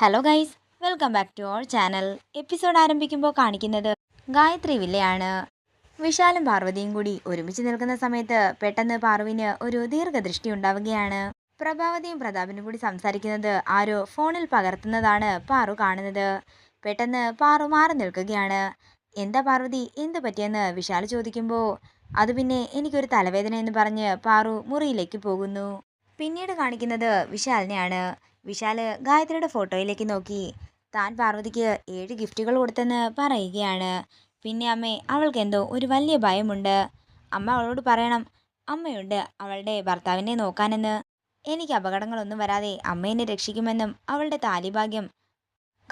Hello guys welcome back to our channel episode ആരംഭിക്കുമ്പോൾ കാണിക്കുന്നത് ഗായത്രി വില്ലയാണ്. വിശാലും പാർവതിയും കൂടി ഒരുമിച്ച് നിൽക്കുന്ന സമയത്ത് പെട്ടെന്ന് പാർവിന് ഒരു ദീർഘദൃഷ്ടി ഉണ്ടാവുകയാണ്. പ്രഭാവതിയും പ്രതാപിനും കൂടി സംസാരിക്കുന്നത് ആരോ ഫോണിൽ പകർത്തുന്നതാണ് പാറു കാണുന്നത്. പെട്ടെന്ന് പാറു മാറി നിൽക്കുകയാണ്. എന്താ പാർവതി എന്ത് പറ്റിയെന്ന്? വിശാൽ ചോദിക്കുമ്പോൾ അത് പിന്നെ എനിക്കൊരു തലവേദന എന്ന് പറഞ്ഞ് പാറു മുറിയിലേക്ക് പോകുന്നു. പിന്നീട് കാണിക്കുന്നത് വിശാലിനെയാണ്. വിശാൽ ഗായത്രിയുടെ ഫോട്ടോയിലേക്ക് നോക്കി. താൻ പാർവതിക്ക് ഏഴ് ഗിഫ്റ്റുകൾ കൊടുത്തെന്ന് പറയുകയാണ്. പിന്നെ അമ്മേ അവൾക്ക് എന്തോ ഒരു വലിയ ഭയമുണ്ട്. അമ്മ അവളോട് പറയണം അമ്മയുണ്ട് അവളുടെ ഭർത്താവിനെ നോക്കാനെന്ന്. എനിക്ക് അപകടങ്ങളൊന്നും വരാതെ അമ്മേനെ രക്ഷിക്കുമെന്നും അവളുടെ താലിഭാഗ്യം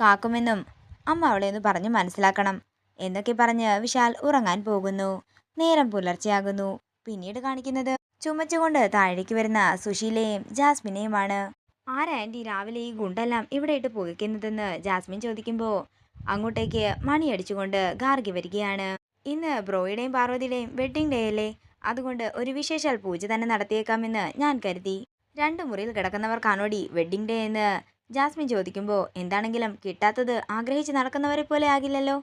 കാക്കുമെന്നും അമ്മ അവളെ ഒന്ന് പറഞ്ഞു മനസ്സിലാക്കണം എന്നൊക്കെ പറഞ്ഞ് വിശാൽ ഉറങ്ങാൻ പോകുന്നു. നേരം പുലർച്ചെയാകുന്നു. പിന്നീട് കാണിക്കുന്നത് ചുമച്ചുകൊണ്ട് താഴേക്ക് വരുന്ന സുശീലയും ജാസ്മിനെയുമാണ്. ആരാ ആന്റി രാവിലെ ഈ ഗുണ്ടെല്ലാം ഇവിടെ ഇട്ട് പുകയ്ക്കുന്നതെന്ന് ജാസ്മിൻ ചോദിക്കുമ്പോൾ അങ്ങോട്ടേക്ക് മണിയടിച്ചുകൊണ്ട് ഗാർഗി വരികയാണ്. ഇന്ന് ബ്രോയുടെയും പാർവതിയുടെയും വെഡ്ഡിംഗ് ഡേ അല്ലേ? അതുകൊണ്ട് ഒരു വിശേഷാൽ പൂജ തന്നെ നടത്തിയേക്കാമെന്ന് ഞാൻ കരുതി. രണ്ട് മുറിയിൽ കിടക്കുന്നവർക്കാണോടി വെഡ്ഡിംഗ് ഡേ എന്ന് ജാസ്മിൻ ചോദിക്കുമ്പോൾ എന്താണെങ്കിലും കിട്ടാത്തത് ആഗ്രഹിച്ച് നടക്കുന്നവരെ പോലെ ആകില്ലല്ലോ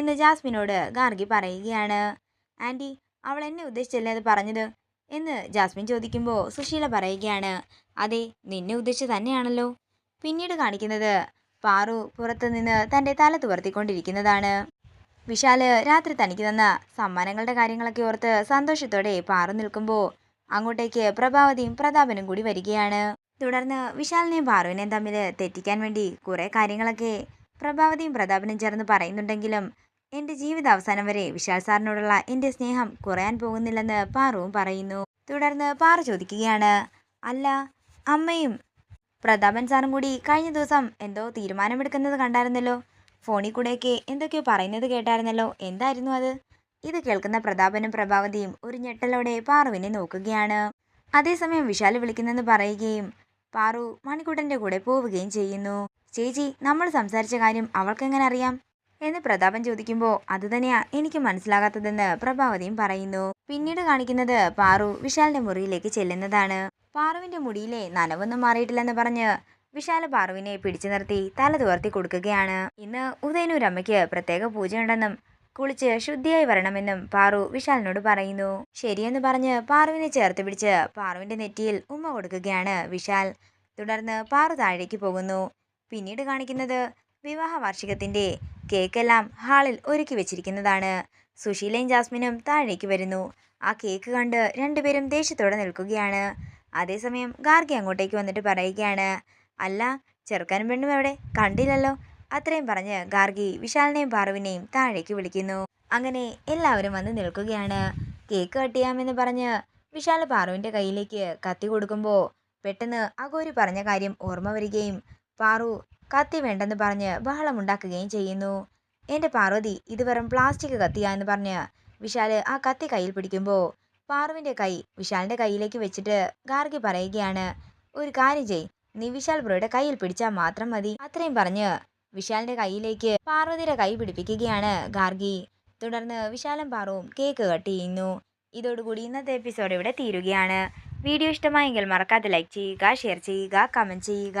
എന്ന് ജാസ്മിനോട് ഗാർഗി പറയുകയാണ്. ആന്റി അവൾ എന്നെ ഉദ്ദേശിച്ചല്ലേ അത് പറഞ്ഞത്? എന്ന് ജാസ്മിൻ ചോദിക്കുമ്പോൾ സുശീല പറയുകയാണ് അതെ നിന്നെ ഉദ്ദേശിച്ച് തന്നെയാണല്ലോ. പിന്നീട് കാണിക്കുന്നത് പാറു പുറത്തു നിന്ന് തന്റെ തല തുവർത്തിക്കൊണ്ടിരിക്കുന്നതാണ്. വിശാൽ രാത്രി തനിക്ക് തന്ന സമ്മാനങ്ങളുടെ കാര്യങ്ങളൊക്കെ ഓർത്ത് സന്തോഷത്തോടെ പാറു നിൽക്കുമ്പോൾ അങ്ങോട്ടേക്ക് പ്രഭാവതിയും പ്രതാപനും കൂടി വരികയാണ്. തുടർന്ന് വിശാലിനെയും പാറുവിനെയും തമ്മിൽ തെറ്റിക്കാൻ വേണ്ടി കുറേ കാര്യങ്ങളൊക്കെ പ്രഭാവതിയും പ്രതാപനും ചേർന്ന് പറയുന്നുണ്ടെങ്കിലും എന്റെ ജീവിത അവസാനം വരെ വിശാൽ സാറിനോടുള്ള എന്റെ സ്നേഹം കുറയാൻ പോകുന്നില്ലെന്ന് പാറുവും പറയുന്നു. തുടർന്ന് പാറു ചോദിക്കുകയാണ് അല്ല അമ്മയും പ്രതാപൻ സാറും കൂടി കഴിഞ്ഞ ദിവസം എന്തോ തീരുമാനമെടുക്കുന്നത് കണ്ടായിരുന്നല്ലോ? ഫോണിൽ കൂടെയൊക്കെ എന്തൊക്കെയോ പറയുന്നത് കേട്ടായിരുന്നല്ലോ? എന്തായിരുന്നു അത്? ഇത് കേൾക്കുന്ന പ്രതാപനും പ്രഭാവതിയും ഒരു ഞെട്ടലോടെ പാറുവിനെ നോക്കുകയാണ്. അതേസമയം വിശാൽ വിളിക്കുന്നെന്ന് പറയുകയും പാറു മണിക്കൂട്ടന്റെ കൂടെ പോവുകയും ചെയ്യുന്നു. ചേച്ചി നമ്മൾ സംസാരിച്ച കാര്യം അവൾക്കെങ്ങനെ അറിയാം? എന്ന് പ്രതാപൻ ചോദിക്കുമ്പോൾ അതുതന്നെയാ എനിക്ക് മനസ്സിലാകാത്തതെന്ന് പ്രഭാവതിയും പറയുന്നു. പിന്നീട് കാണിക്കുന്നത് പാറു വിശാലിന്റെ മുറിയിലേക്ക് ചെല്ലുന്നതാണ്. പാറുവിന്റെ മുടിയിലെ നനവൊന്നും മാറിയിട്ടില്ലെന്ന് പറഞ്ഞ് വിശാല പാറുവിനെ പിടിച്ചു നിർത്തി തല തുവർത്തി കൊടുക്കുകയാണ്. ഇന്ന് ഉദയനൂരമ്മയ്ക്ക് പ്രത്യേക പൂജയുണ്ടെന്നും കുളിച്ച് ശുദ്ധിയായി വരണമെന്നും പാറു വിശാലിനോട് പറയുന്നു. ശരിയെന്ന് പറഞ്ഞ് പാറുവിനെ ചേർത്ത് പിടിച്ച് പാറുവിന്റെ നെറ്റിയിൽ ഉമ്മ കൊടുക്കുകയാണ് വിശാൽ. തുടർന്ന് പാറു താഴേക്ക് പോകുന്നു. പിന്നീട് കാണിക്കുന്നത് വിവാഹ വാർഷികത്തിന്റെ കേക്കെല്ലാം ഹാളിൽ ഒരുക്കി വെച്ചിരിക്കുന്നതാണ്. സുശീലയും ജാസ്മിനും താഴേക്ക് വരുന്നു. ആ കേക്ക് കണ്ട് രണ്ടുപേരും ദേഷ്യത്തോടെ നിൽക്കുകയാണ്. അതേസമയം ഗാർഗി അങ്ങോട്ടേക്ക് വന്നിട്ട് പറയുകയാണ് അല്ല ചെറുക്കാനും പെണ്ണും എവിടെ? കണ്ടില്ലല്ലോ. അത്രയും പറഞ്ഞ് ഗാർഗി വിശാലിനെയും പാറുവിനെയും താഴേക്ക് വിളിക്കുന്നു. അങ്ങനെ എല്ലാവരും വന്ന് നിൽക്കുകയാണ്. കേക്ക് കട്ട് ചെയ്യാമെന്ന് പറഞ്ഞ് വിശാൽ പാറുവിന്റെ കയ്യിലേക്ക് കത്തി കൊടുക്കുമ്പോൾ പെട്ടെന്ന് അഗോരി പറഞ്ഞ കാര്യം ഓർമ്മ വരികയും പാറു കത്തി വേണ്ടെന്ന് പറഞ്ഞ് ബഹളമുണ്ടാക്കുകയും ചെയ്യുന്നു. എന്റെ പാർവതി ഇത് വെറും പ്ലാസ്റ്റിക് കത്തിയാ എന്ന് പറഞ്ഞ് വിശാൽ ആ കത്തി കയ്യിൽ പിടിക്കുമ്പോൾ പാറുവിന്റെ കൈ വിശാലിന്റെ കയ്യിലേക്ക് വെച്ചിട്ട് ഗാർഗി പറയുകയാണ് ഒരു കാര്യം ചെയ് നീ വിശാൽ ബ്രോയുടെ കയ്യിൽ പിടിച്ചാൽ മാത്രം മതി അത്രയും പറഞ്ഞ് വിശാലിന്റെ കയ്യിലേക്ക് പാർവതിയുടെ കൈ പിടിപ്പിക്കുകയാണ് ഗാർഗി. തുടർന്ന് വിശാലും പാറുവും കേക്ക് കട്ട് ചെയ്യുന്നു. ഇതോടുകൂടി ഇന്നത്തെ എപ്പിസോഡ് ഇവിടെ തീരുകയാണ്. വീഡിയോ ഇഷ്ടമായെങ്കിൽ മറക്കാതെ ലൈക്ക് ചെയ്യുക ഷെയർ ചെയ്യുക കമന്റ് ചെയ്യുക.